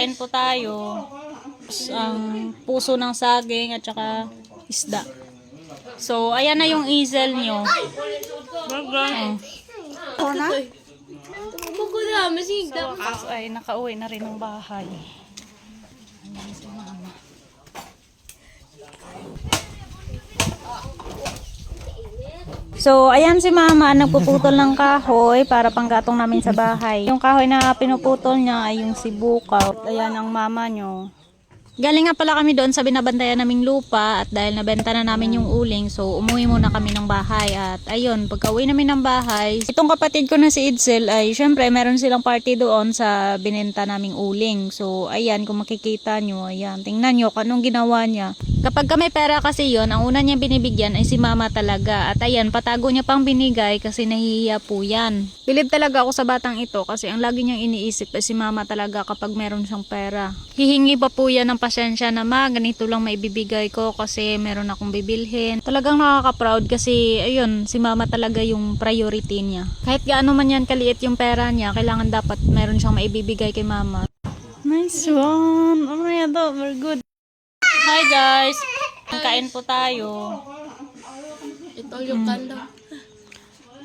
kain po tayo. Ang puso ng saging at saka isda. So, ayan na yung easel nyo. Oh. Buko na, masigda. Ay nakauwi na rin ng bahay. Ayan si mama. So, ayan si mama, nagpuputol ng kahoy para panggatong namin sa bahay. Yung kahoy na pinuputol niya ay yung sibukaw. Ayan ang mama nyo. Galing nga pala kami doon sa binabantayan naming lupa at dahil nabenta na namin yung uling so umuwi muna kami ng bahay at ayun pagka uwi namin ng bahay itong kapatid ko na si Idsel ay syempre meron silang party doon sa binenta naming uling so ayan kung makikita nyo ayan tingnan nyo kung anong ginawa niya kapag ka may pera kasi yon ang una niya binibigyan ay si mama talaga at ayan patago niya pang binigay kasi nahihiya po yan bilib talaga ako sa batang ito kasi ang lagi niyang iniisip ay si mama talaga kapag meron siyang pera hihingi pa po yan ng pasensya na ma, ganito lang maibibigay ko kasi meron akong bibilhin. Talagang nakaka-proud kasi ayun, si mama talaga yung priority niya. Kahit gaano man yan kaliit yung pera niya, kailangan dapat meron siyang maibibigay kay mama. Nice one! Oh my God, very good. Hi guys! Kain po tayo. Ito yung kanda.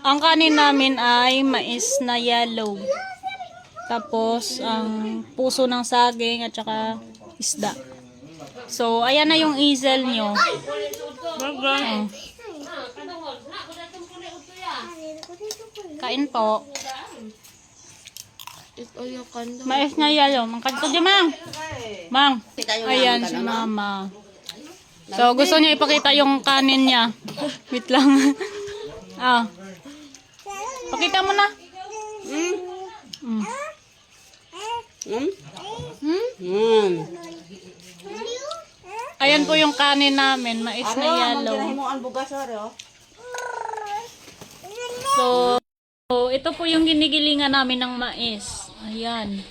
Ang kanin namin ay mais na yellow. Tapos, ang puso ng saging at saka isda. So, ayan na yung easel nyo. Oh. Kain po. Ito yung kanda. Mais na yellow. Mangkadto di mang. Mang. Ayan si mama. So, gusto niya ipakita yung kanin niya. Wait lang. ah. Pakita mo na. Mm. Hmm? Hmm? Hmm. Ayan po yung kanin namin, mais na yellow. mo ang bugas oro. So, so, ito po yung ginigilingan namin ng mais. Ayan.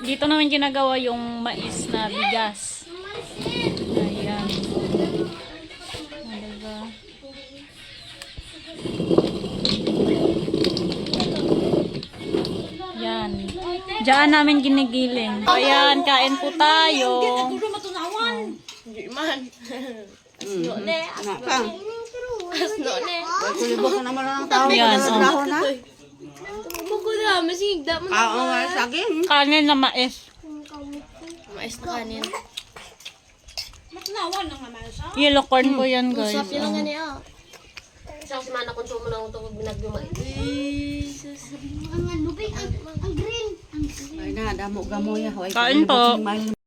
Dito namin ginagawa yung mais na bigas. Ayan. Talaga. Yan. Diyan namin ginigiling. Ayan, kain po tayo. Hindi man. Hmm. Na pa. Asno ne. Kulibok na naman ang tao. Yan, Sa oh. Trabaho na. Buko na. Ah, oo nga, saging. Kanin na mais. Mais na kanin. Yellow corn po yan, guys. Usap yun lang nga niya. Isang si Mana konsumo na itong binagyo mais. Ay na, damo gamoy. Kain po.